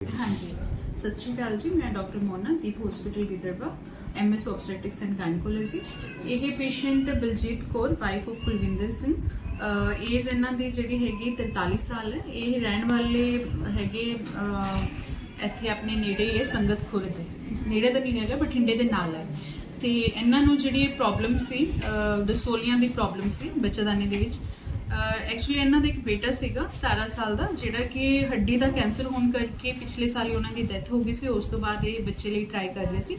ਹਾਂਜੀ। ਸਤਿ ਸ਼੍ਰੀ ਅਕਾਲ ਜੀ ਮੈਂ doctor Mona Deep hospital Gidderbaha MS obstetrics and gynaecology ਇਹ patient Baljit Kaur wife of Kulwinder Singh. Age ਇਹਨਾਂ ਦੀ ਜਿਹੜੀ ਹੈਗੀ 43 ਸਾਲ ਹੈ। ਇਹ ਰਹਿਣ ਵਾਲੇ ਹੈਗੇ ਇੱਥੇ ਆਪਣੇ ਨੇੜੇ ਹੀ ਹੈ ਸੰਗਤ ਖੁਰਦ ਦੇ। ਨੇੜੇ ਤਾਂ ਨਹੀਂ ਹੈਗਾ ਬਠਿੰਡੇ ਦੇ ਨਾਲ ਹੈ। ਤੇ ਇਹਨਾਂ ਨੂੰ ਜਿਹੜੀ ਪ੍ਰੋਬਲਮ ਸੀ ਅਹ, ਦੀ ਪ੍ਰੋਬਲਮ ਸੀ ਬੱਚੇਦਾਨੀ ਦੇ ਵਿੱਚ। ਐਕਚੁਅਲੀ ਇਹਨਾਂ ਦਾ ਇੱਕ ਬੇਟਾ ਸੀਗਾ 17 ਸਾਲ ਦਾ, ਜਿਹੜਾ ਕਿ ਹੱਡੀ ਦਾ ਕੈਂਸਰ ਹੋਣ ਕਰਕੇ ਪਿਛਲੇ ਸਾਲ ਹੀ ਉਹਨਾਂ ਦੀ ਡੈਥ ਹੋ ਗਈ ਸੀ, ਉਸ ਤੋਂ ਬਾਅਦ ਇਹ ਬੱਚੇ ਲਈ ਟਰਾਈ ਕਰ ਰਹੇ ਸੀ।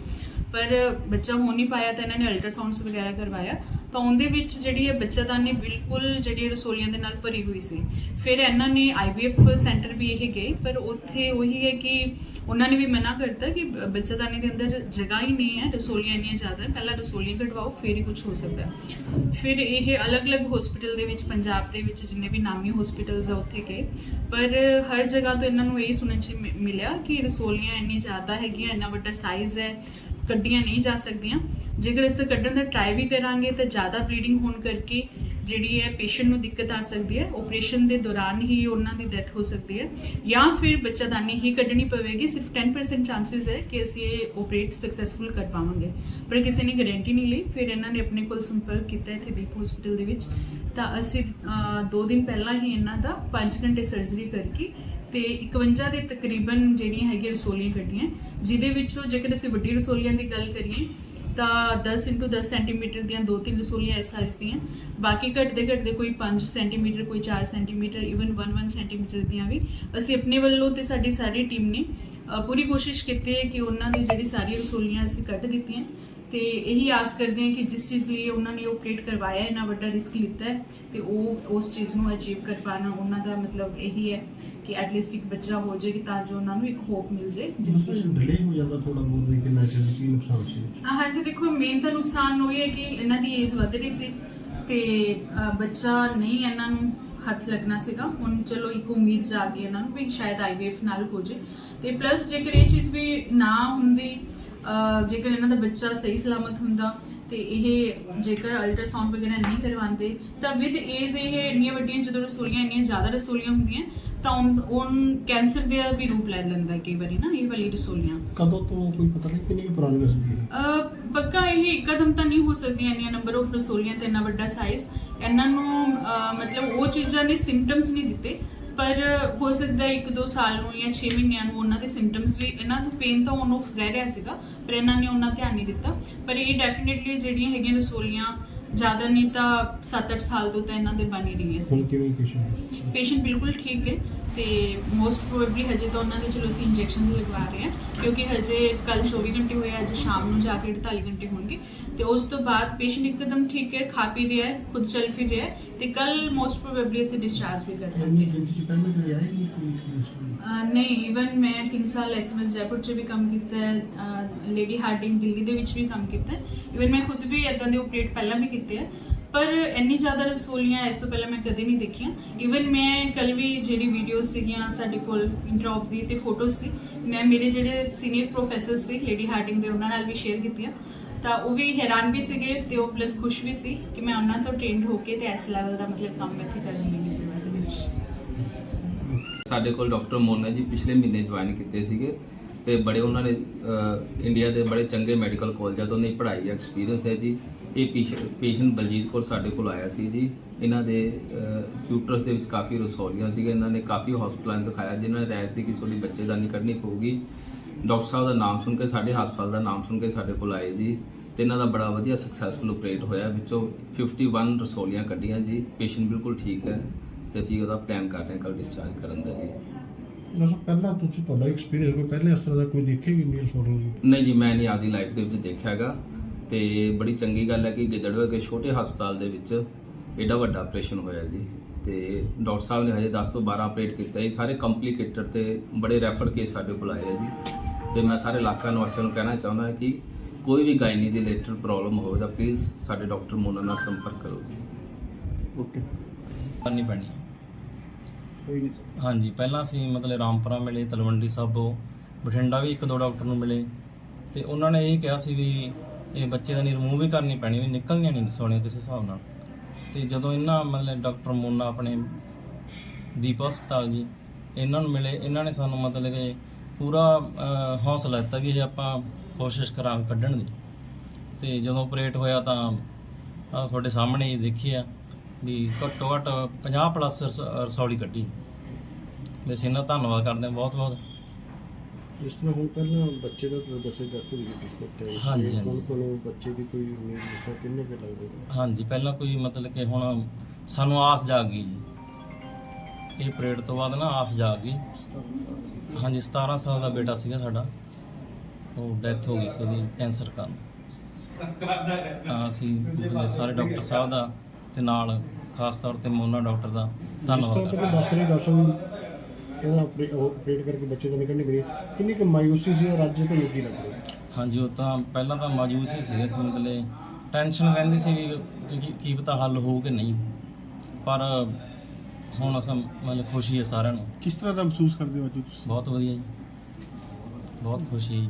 ਪਰ ਬੱਚਾ ਹੋ ਨਹੀਂ ਪਾਇਆ ਤਾਂ ਇਹਨਾਂ ਨੇ ਅਲਟਰਾਸਾਊਂਡਸ ਵਗੈਰਾ ਕਰਵਾਇਆ। ਤਾਂ ਉਹਦੇ ਵਿੱਚ ਜਿਹੜੀ ਹੈ ਬੱਚੇਦਾਨੀ ਬਿਲਕੁਲ ਜਿਹੜੀ ਰਸੋਲੀਆਂ ਦੇ ਨਾਲ ਭਰੀ ਹੋਈ ਸੀ। ਫਿਰ ਇਹਨਾਂ ਨੇ ਆਈਵੀਐਫ ਸੈਂਟਰ ਵੀ ਇਹ ਗਏ, ਪਰ ਉੱਥੇ ਉਹੀ ਹੈ ਕਿ ਉਹਨਾਂ ਨੇ ਵੀ ਮਨਾ ਕਰਤਾ ਕਿ ਬ- ਬੱਚੇਦਾਨੀ ਦੇ ਅੰਦਰ ਜਗ੍ਹਾ ਹੀ ਨਹੀਂ ਹੈ ਰਸੋਲੀਆਂ ਇੰਨੀਆਂ ਜ਼ਿਆਦਾ ਹੈ, ਪਹਿਲਾਂ ਰਸੋਲੀਆਂ ਕਢਵਾਓ, ਫਿਰ ਹੀ ਕੁਝ ਹੋ ਸਕਦਾ ਫਿਰ ਇਹ ਅਲੱਗ-ਅਲੱਗ ਹਸਪੀਟਲ ਦੇ ਵਿੱਚ, ਪੰਜਾਬ ਦੇ ਵਿੱਚ ਜਿੰਨੇ ਵੀ ਨਾਮੀ ਹਸਪੀਟਲਸ ਆ, ਉੱਥੇ ਗਏ। ਪਰ ਹਰ ਜਗ੍ਹਾ ਤੋਂ ਇਹਨਾਂ ਨੂੰ ਇਹ ਸੁਣਨ ਚ ਮਿਲਿਆ ਕਿ ਰਸੋਲੀਆਂ ਇੰਨੀ ਜ਼ਿਆਦਾ ਹੈਗੀਆਂ, ਇੰਨਾ ਵੱਡਾ ਸਾਈਜ਼ ਹੈ ਕੱਢੀਆਂ ਨਹੀਂ ਜਾ ਸਕਦੀਆਂ। ਜੇਕਰ ਇਸ ਕੱਢਣ ਦਾ ਟਰਾਈ ਵੀ ਕਰਾਂਗੇ ਤਾਂ ਜ਼ਿਆਦਾ ਬਲੀਡਿੰਗ ਹੋਣ ਕਰਕੇ ਜਿਹੜੀ ਹੈ ਪੇਸ਼ੈਂਟ ਨੂੰ ਦਿੱਕਤ ਆ ਸਕਦੀ ਹੈ। ਆਪਰੇਸ਼ਨ ਦੇ ਦੌਰਾਨ ਹੀ ਉਹਨਾਂ ਦੀ ਡੈਥ ਹੋ ਸਕਦੀ ਹੈ। ਜਾਂ ਫਿਰ ਬੱਚਾਦਾਨੀ ਹੀ ਕੱਢਣੀ ਪਵੇਗੀ। ਸਿਰਫ 10% ਚਾਂਸਸ ਹੈ ਕਿ ਅਸੀਂ ਇਹ ਆਪਰੇਟ ਸਕਸੈਸਫੁਲ ਕਰ ਪਾਵਾਂਗੇ। ਪਰ ਕਿਸੇ ਨੇ ਗਾਰੰਟੀ ਨਹੀਂ ਲਈ। ਫਿਰ ਇਹਨਾਂ ਨੇ ਆਪਣੇ ਕੋਲ ਸੰਪਰਕ ਕੀਤਾ ਇੱਥੇ ਦੀਪ ਹਸਪੀਟਲ ਦੇ ਵਿੱਚ। ਤਾਂ ਅਸੀਂ 2 ਦਿਨ ਪਹਿਲਾਂ ਹੀ ਇਹਨਾਂ ਦਾ 5 ਘੰਟੇ ਸਰਜਰੀ ਕਰਕੇ ਤੇ 51 ਦੇ ਤਕਰੀਬਨ ਜਿਹੜੀਆਂ ਹੈਗੀਆਂ ਰਸੋਲੀਆਂ ਕੱਢੀਆਂ ਜਿਹਦੇ ਵਿੱਚੋਂ ਜੇਕਰ ਅਸੀਂ ਵੱਡੀ ਰਸੋਲੀਆਂ ਦੀ ਗੱਲ ਕਰੀਏ, ਤਾਂ 10 into 10 ਸੈਂਟੀਮੀਟਰ ਦੀਆਂ ਦੋ ਤਿੰਨ ਰਸੋਲੀਆਂ ਇਸ ਸਾਈਜ਼ ਦੀਆਂ, ਬਾਕੀ ਘੱਟਦੇ ਘੱਟਦੇ ਕੋਈ 5 ਸੈਂਟੀਮੀਟਰ ਕੋਈ 4 ਸੈਂਟੀਮੀਟਰ ਇਵਨ 1 1 ਸੈਂਟੀਮੀਟਰ ਦੀਆਂ ਵੀ। ਅਸੀਂ ਆਪਣੇ ਵੱਲੋਂ ਤੇ ਸਾਡੀ ਸਾਰੀ ਟੀਮ ਨੇ ਪੂਰੀ ਕੋਸ਼ਿਸ਼ ਕੀਤੀ ਹੈ ਕਿ ਉਹਨਾਂ ਦੀ ਜਿਹੜੀ ਸਾਰੀ ਰਸੋਲੀਆਂ ਅਸੀਂ ਕੱਢ ਦਿੱਤੀਆਂ। ਤੇ ਇਹੀ ਆਸ ਕਰਦੇ ਹਾਂ ਕਿ ਜਿਸ ਚੀਜ਼ ਲਈ ਉਹਨਾਂ ਨੇ ਆਪਰੇਟ ਕਰਵਾਇਆ ਹੈ ਇੰਨਾ ਵੱਡਾ ਰਿਸਕ ਲਿੱਤਾ ਹੈ ਤੇ ਉਹ ਉਸ ਚੀਜ਼ ਨੂੰ ਅਚੀਵ ਕਰ ਪਾਣਾ ਉਹਨਾਂ ਦਾ ਮਤਲਬ ਇਹੀ ਹੈ ਕਿ ਐਟਲੀਸਟ ਇੱਕ ਬੱਚਾ ਹੋ ਜਾਏ ਕਿ ਤਾਂ ਜੋ ਉਹਨਾਂ ਨੂੰ ਇੱਕ ਹੋਪ ਮਿਲ ਜਾਏ। ਡਿਲੇ ਹੋ ਜਾਂਦਾ ਥੋੜਾ ਬਹੁਤ ਵੀ ਕਿੰਨਾ ਚਿਰ ਕੀ ਨੁਕਸਾਨ ਸੀ। ਹਾਂਜੀ ਦੇਖੋ ਮੇਨ ਤਾਂ ਨੁਕਸਾਨ ਉਹ ਹੀ ਕਿ ਇਹਨਾਂ ਦੀ ਏਜ ਵੱਧ ਰਹੀ ਸੀ ਤੇ ਬੱਚਾ ਨਹੀਂ ਇਹਨਾਂ ਨੂੰ ਹੱਥ ਲੱਗਣਾ ਸੀਗਾ। ਹੁਣ ਚਲੋ ਇੱਕ ਉਮੀਦ ਜਾਗੀ ਇਹਨਾਂ ਨੂੰ ਵੀ ਸ਼ਾਇਦ ਆਈਵੀਐਫ ਨਾਲ ਹੋ ਜੇ ਤੇ ਪਲੱਸ ਜੇਕਰ ਇਹ ਚੀਜ਼ ਵੀ ਨਾ ਹੁੰਦੀ ਜੇਕਰ ਇਹਨਾਂ ਦਾ ਬੱਚਾ ਸਹੀ ਸਲਾਮਤ ਹੁੰਦਾ ਤੇ ਇਹ ਜੇਕਰ ਅਲਟਰਾਸਾਊਂਡ ਵਗੈਰਾ ਨਹੀਂ ਕਰਵਾਉਂਦੇ ਤਾਂ ਵਿਦ ਏਜ ਇਹ ਇੰਨੀਆਂ ਵੱਡੀਆਂ ਜਦੋਂ ਰਸੋਲੀਆਂ ਇੰਨੀਆਂ ਜ਼ਿਆਦਾ ਰਸੋਲੀਆਂ ਹੁੰਦੀਆਂ ਤਾਂ ਉਹ ਕੈਂਸਰ ਦੇ ਵੀ ਰੂਪ ਲੈ ਲੈਂਦਾ ਕਈ ਵਾਰੀ ਨਾ ਇਹ ਵਾਲੀ ਰਸੋਲੀਆਂ ਕਦੋਂ ਤੋਂ ਕੋਈ ਪਤਾ ਨਹੀਂ ਕਿੰਨੀ ਪੁਰਾਣੀ ਰਸਮ ਹੈ? ਪੱਕਾ ਇਹ ਇੱਕਦਮ ਤਾਂ ਨਹੀਂ ਹੋ ਸਕਦੀਆਂ ਇੰਨੀਆਂ ਨੰਬਰ ਆਫ ਰਸੋਲੀਆਂ ਤੇ ਇੰਨਾ ਵੱਡਾ ਸਾਈਜ਼ ਇਹਨਾਂ ਨੂੰ ਮਤਲਬ ਉਹ ਚੀਜ਼ਾਂ ਦੇ ਸਿੰਪਟਮਸ ਨਹੀਂ ਦਿੱਤੇ। ਪਰ ਹੋ ਸਕਦਾ ਇੱਕ ਦੋ ਸਾਲ ਨੂੰ ਜਾਂ 6 ਮਹੀਨਿਆਂ ਨੂੰ ਉਹਨਾਂ ਦੇ ਸਿੰਪਟਮਸ ਵੀ, ਇਹਨਾਂ ਨੂੰ ਪੇਨ ਤਾਂ ਉਹਨੂੰ ਰਹਿ ਰਿਹਾ ਸੀਗਾ, ਪਰ ਇਹਨਾਂ ਨੇ ਉਹਨਾਂ ਧਿਆਨ ਨਹੀਂ ਦਿੱਤਾ। ਪਰ ਇਹ ਡੈਫੀਨਿਟਲੀ ਜਿਹੜੀਆਂ ਹੈਗੀਆਂ ਰਸੋਲੀਆਂ ਜ਼ਿਆਦਾ ਨਹੀਂ ਤਾਂ 7-8 ਸਾਲ ਤੋਂ ਤਾਂ ਇਹਨਾਂ ਦੇ ਬਣ ਹੀ ਰਹੀਆਂ ਸੀ। ਹੁਣ ਕਿਵੇਂ ਪੇਸ਼ੈਂਟ ਪੇਸ਼ੈਂਟ ਬਿਲਕੁਲ ਠੀਕ ਹੈ ਤੇ ਮੋਸਟ ਪ੍ਰੋਬੇਬਲੀ ਹਜੇ ਤਾਂ ਉਹਨਾਂ ਦੇ ਚਲੋ ਅਸੀਂ ਇੰਜੈਕਸ਼ਨ ਲਗਵਾ ਰਹੇ ਹਾਂ ਕਿਉਂਕਿ ਹਜੇ ਕੱਲ 24 ਘੰਟੇ ਹੋਏ ਅੱਜ ਸ਼ਾਮ ਨੂੰ ਜਾ ਕੇ 48 ਘੰਟੇ ਹੋਣਗੇ ਤੇ ਉਸ ਤੋਂ ਬਾਅਦ ਪੇਸ਼ੈਂਟ ਇੱਕਦਮ ਠੀਕ ਹੈ ਖਾ ਪੀ ਰਿਹਾ ਹੈ ਖੁਦ ਚੱਲ ਫਿਰ ਰਿਹਾ ਹੈ ਤੇ ਕੱਲ ਮੋਸਟ ਪ੍ਰੋਬੇਬਲੀ ਅਸੀਂ ਡਿਸਚਾਰਜ ਵੀ ਕਰ ਦਾਂਗੇ ਨਹੀਂ ਕੋਈ ਸਮੱਸਿਆ? ਅਹ ਨਹੀਂ ਇਵਨ ਮੈਂ 3 ਸਾਲ ਐਸਐਮਐਸ ਜੈਪੁਰ 'ਚ ਵੀ ਕੰਮ ਕੀਤਾ ਹੈ ਲੇਡੀ ਹਾਰਡਿੰਗ ਦਿੱਲੀ ਦੇ ਵਿੱਚ ਵੀ ਕੰਮ ਕੀਤਾ ਹੈ। ਇਵਨ ਮੈਂ ਖੁਦ ਵੀ ਇਦਾਂ ਦੇ ਆਪਰੇਟ ਪਹਿਲਾਂ ਵੀ ਕੀਤੇ ਆ, ਪਰ ਇੰਨੀ ਜ਼ਿਆਦਾ ਰਸੋਲੀਆਂ ਇਸ ਤੋਂ ਪਹਿਲਾਂ ਮੈਂ ਕਦੇ ਨਹੀਂ ਦੇਖੀਆਂ। ਇਵਨ ਮੈਂ ਕੱਲ ਵੀ ਜਿਹੜੀ ਵੀਡੀਓ ਸੀਗੀਆਂ ਸਾਡੇ ਕੋਲ ਇੰਟਰੌਪ ਦੀ ਤੇ ਫੋਟੋਜ਼ ਸੀ, ਮੈਂ ਮੇਰੇ ਜਿਹੜੇ ਸੀਨੀਅਰ ਪ੍ਰੋਫੈਸਰ ਸੀ ਲੇਡੀ ਹਾਰਡਿੰਗ ਦੇ, ਉਹਨਾਂ ਨਾਲ ਵੀ ਸ਼ੇਅਰ ਕੀਤੀਆਂ। ਤਾਂ ਉਹ ਵੀ ਹੈਰਾਨ ਵੀ ਸੀਗੇ ਤੇ ਉਹ ਪਲੱਸ ਖੁਸ਼ ਵੀ ਸੀ ਕਿ ਮੈਂ ਉਹਨਾਂ ਤੋਂ ਟ੍ਰੇਨਡ ਹੋ ਕੇ ਤੇ ਇਸ ਲੈਵਲ ਦਾ ਮਤਲਬ ਕੰਮ ਇੱਥੇ ਕਰ ਰਹੀ ਹਾਂ ਨਿਤਿਵਾ ਦੇ ਵਿੱਚ। ਸਾਡੇ ਕੋਲ ਡਾਕਟਰ ਮੋਨਾ ਜੀ ਪਿਛਲੇ ਮਹੀਨੇ ਜੁਆਇਨ ਕੀਤੇ ਸੀਗੇ ਤੇ ਬੜੇ ਉਹਨਾਂ ਨੇ ਇੰਡੀਆ ਦੇ ਬੜੇ ਚੰਗੇ ਮੈਡੀਕਲ ਕਾਲਜਾਂ ਤੋਂ ਨੇ ਪੜ੍ਹਾਈ ਐਕਸਪੀਰੀਅੰਸ ਹੈ ਜੀ। ਇਹ ਪੇਸ਼ੈਂਟ ਬਲਜੀਤ ਕੌਰ ਸਾਡੇ ਕੋਲ ਆਇਆ ਸੀ ਜੀ। ਇਹਨਾਂ ਦੇ ਟਿਊਟਰਸ ਦੇ ਵਿੱਚ ਕਾਫੀ ਰਸੌਲੀਆਂ ਸੀਗੇ ਇਹਨਾਂ ਨੇ ਕਾਫੀ ਹਸਪਤਾਲਾਂ ਦਿਖਾਇਆ, ਜਿਨ੍ਹਾਂ ਨੇ ਰਾਇਤ ਦੀ ਕਿਸੋਲੀ ਬੱਚੇ ਦਾ ਨਹੀਂ ਕੱਢਣੀ ਪਊਗੀ। ਡਾਕਟਰ ਸਾਹਿਬ ਦਾ ਨਾਮ ਸੁਣ ਕੇ, ਸਾਡੇ ਹਸਪਤਾਲ ਦਾ ਨਾਮ ਸੁਣ ਕੇ ਸਾਡੇ ਕੋਲ ਆਏ ਜੀ ਤੇ ਇਹਨਾਂ ਦਾ ਬੜਾ ਵਧੀਆ ਸਕਸੈਸਫੁਲ ਆਪਰੇਟ ਹੋਇਆ। ਵਿੱਚੋਂ 51 ਰਸੌਲੀਆਂ ਕੱਢੀਆਂ ਜੀ। ਪੇਸ਼ੈਂਟ ਬਿਲਕੁਲ ਠੀਕ ਹੈ। ਤੇ ਅਸੀਂ ਉਹਦਾ ਪਲਾਨ ਕਰ ਰਹੇ ਹਾਂ ਕੱਲ ਡਿਸਚਾਰਜ ਕਰਨ ਦਾ ਜੀ। ਦੱਸੋ ਪਹਿਲਾਂ ਤੁਸੀਂ ਤੁਹਾਡਾ ਐਕਸਪੀਰੀਅੰਸ ਕੋਈ ਪਹਿਲੇ ਇਸ ਤਰ੍ਹਾਂ ਦਾ ਕੋਈ ਦੇਖਿਆ ਹੀ ਨਹੀਂ ਸੋਡੋ ਨਹੀਂ ਜੀ ਮੈਂ ਨਹੀਂ ਆਪਦੀ ਲਾਈਫ ਦੇ ਵਿੱਚ ਦੇਖਿਆਗਾ ਤੇ ਬੜੀ ਚੰਗੀ ਗੱਲ ਹੈ ਕਿ ਗਿੱਦੜਵੇ ਕੇ ਛੋਟੇ ਹਸਪਤਾਲ ਦੇ ਵਿੱਚ ਐਡਾ ਵੱਡਾ ਆਪਰੇਸ਼ਨ ਹੋਇਆ ਜੀ। ਤੇ ਡਾਕਟਰ ਸਾਹਿਬ ਨੇ ਹਜੇ 10 ਤੋਂ 12 ਆਪਰੇਟ ਕੀਤਾ ਜੀ। ਸਾਰੇ ਕੰਪਲਿਕੇਟਡ ਤੇ ਬੜੇ ਰੈਫਰ ਕੇਸ ਸਾਡੇ ਕੋਲ ਆਏ ਆ ਜੀ। ਤੇ ਮੈਂ ਸਾਰੇ ਇਲਾਕਾ ਨਿਵਾਸੀਆਂ ਨੂੰ ਕਹਿਣਾ ਚਾਹੁੰਦਾ ਹਾਂ ਕਿ ਕੋਈ ਵੀ ਗਾਇਨੀ ਦੀ ਰਿਲੇਟਡ ਪ੍ਰੋਬਲਮ ਹੋਵੇ ਤਾਂ ਪਲੀਜ਼ ਸਾਡੇ ਡਾਕਟਰ ਮੋਨਾ ਨਾਲ ਸੰਪਰਕ ਕਰੋ ਜੀ। ਓਕੇ ਕਰਨੀ ਪੈਣੀ। ਕੋਈ ਨਹੀਂ ਸਰ ਹਾਂਜੀ ਪਹਿਲਾਂ ਅਸੀਂ ਮਤਲਬ ਰਾਮਪੁਰਾ ਮਿਲੇ ਤਲਵੰਡੀ ਸਾਬੋ ਬਠਿੰਡਾ ਵੀ ਇੱਕ ਦੋ ਡਾਕਟਰ ਨੂੰ ਮਿਲੇ। ਤੇ ਉਹਨਾਂ ਨੇ ਇਹ ਕਿਹਾ ਸੀ ਵੀ ਇਹ ਬੱਚੇ ਦਾ ਨਹੀਂ ਰਿਮੂਵ ਹੀ ਕਰਨੀ ਪੈਣੀ ਵੀ ਨਿਕਲਣੀਆਂ ਨਹੀਂ ਸੋਣੀਆਂ ਕਿਸੇ ਹਿਸਾਬ ਨਾਲ। ਤੇ ਜਦੋਂ ਇਹਨਾਂ ਮਤਲਬ ਡਾਕਟਰ ਮੋਨਾ ਆਪਣੇ ਦੀਪ ਹਸਪਤਾਲ ਜੀ ਇਹਨਾਂ ਨੂੰ ਮਿਲੇ ਇਹਨਾਂ ਨੇ ਸਾਨੂੰ ਮਤਲਬ ਕਿ ਪੂਰਾ ਅਹ, ਹੌਸਲਾ ਦਿੱਤਾ ਵੀ ਇਹ ਆਪਾਂ ਕੋਸ਼ਿਸ਼ ਕਰਾਂ ਕੱਢਣ ਦੀ। ਤੇ ਜਦੋਂ ਆਪਰੇਟ ਹੋਇਆ ਤਾਂ ਆਹ ਤੁਹਾਡੇ ਸਾਹਮਣੇ ਹੀ ਦੇਖੀ ਆ। ਵੀ ਘੱਟੋ ਘੱਟ 50 ਪਲੱਸ ਰਸੌਲੀ ਕੱਢੀ। ਵੈਸੇ ਇਹਨਾਂ ਦਾ ਧੰਨਵਾਦ ਕਰਦੇ ਹਾਂ ਬਹੁਤ ਬਹੁਤ ਜਿਸ ਤਰ੍ਹਾਂ ਹੁਣ ਪਹਿਲਾਂ ਬੱਚੇ ਦਾ ਤਾਂ ਦੱਸੇ ਡਾਕਟਰ ਜੀ ਪਿਛਲੇ ਹਾਂਜੀ, ਹਾਂਜੀ। ਹੁਣ ਤੁਹਾਨੂੰ ਬੱਚੇ ਦੀ ਕੋਈ ਉਮੀਦ ਤਰ੍ਹਾਂ ਕਿੰਨੇ ਕੁ ਲੱਗਦੇ ਨੇ? ਹਾਂਜੀ ਪਹਿਲਾਂ ਕੋਈ ਮਤਲਬ ਕਿ ਹੁਣ ਸਾਨੂੰ ਆਸ ਜਾਗ ਗਈ ਜੀ। ਇਹ ਪਰੇਡ ਤੋਂ ਬਾਅਦ ਨਾ ਆਸ ਜਾਗ। ਗਈ ਹਾਂਜੀ 17 ਸਾਲ ਦਾ ਬੇਟਾ ਸੀਗਾ ਸਾਡਾ। ਉਹ ਡੈਥ ਹੋ ਗਈ ਸੀ ਉਹਦੀ ਕੈਂਸਰ ਕਾਰਨ। ਤਾਂ ਅਸੀਂ ਮਤਲਬ ਸਾਰੇ ਡਾਕਟਰ ਸਾਹਿਬ ਦਾ ਤੇ ਨਾਲ ਖਾਸ ਤੌਰ ਤੇ ਮੋਨਾ ਡਾਕਟਰ ਦਾ ਜਿਸ ਧੰਨਵਾਦ। ਤਰ੍ਹਾਂ ਕਰਦੇ ਤੁਸੀਂ ਦੱਸ ਰਹੇ ਡਾਕਟਰ ਸਾਹਿਬ ਇਹਦਾ ਆਪਰੇਟ ਕਰਕੇ ਬੱਚੇ ਦਾ ਨਿਕਲਣੇ ਗਈ ਕਿੰਨੀ ਕੁ ਮਾਯੂਸੀ ਸੀ ਔਰ ਅੱਜ ਤੁਹਾਨੂੰ ਕੀ ਲੱਗ ਰਿਹਾ? ਹਾਂਜੀ ਉਹ ਤਾਂ ਪਹਿਲਾਂ ਤਾਂ ਸੀਗੇ ਸੀ ਮਤਲਬ ਟੈਨਸ਼ਨ ਰਹਿੰਦੀ ਸੀ ਵੀ ਕੀ- ਕੀ ਪਤਾ ਹੱਲ ਹੋਊ ਕਿ ਨਹੀਂ। ਪਰ ਹੁਣ ਅਸਾਂ ਮਤਲਬ ਖੁਸ਼ੀ ਹੈ ਸਾਰਿਆਂ ਨੂੰ। ਕਿਸ ਤਰ੍ਹਾਂ ਦਾ ਮਹਿਸੂਸ ਕਰਦੇ ਹੋ ਅੱਜ ਤੁਸੀਂ? ਬਹੁਤ ਵਧੀਆ ਜੀ। ਬਹੁਤ ਖੁਸ਼ੀ ਹੈ ਜੀ।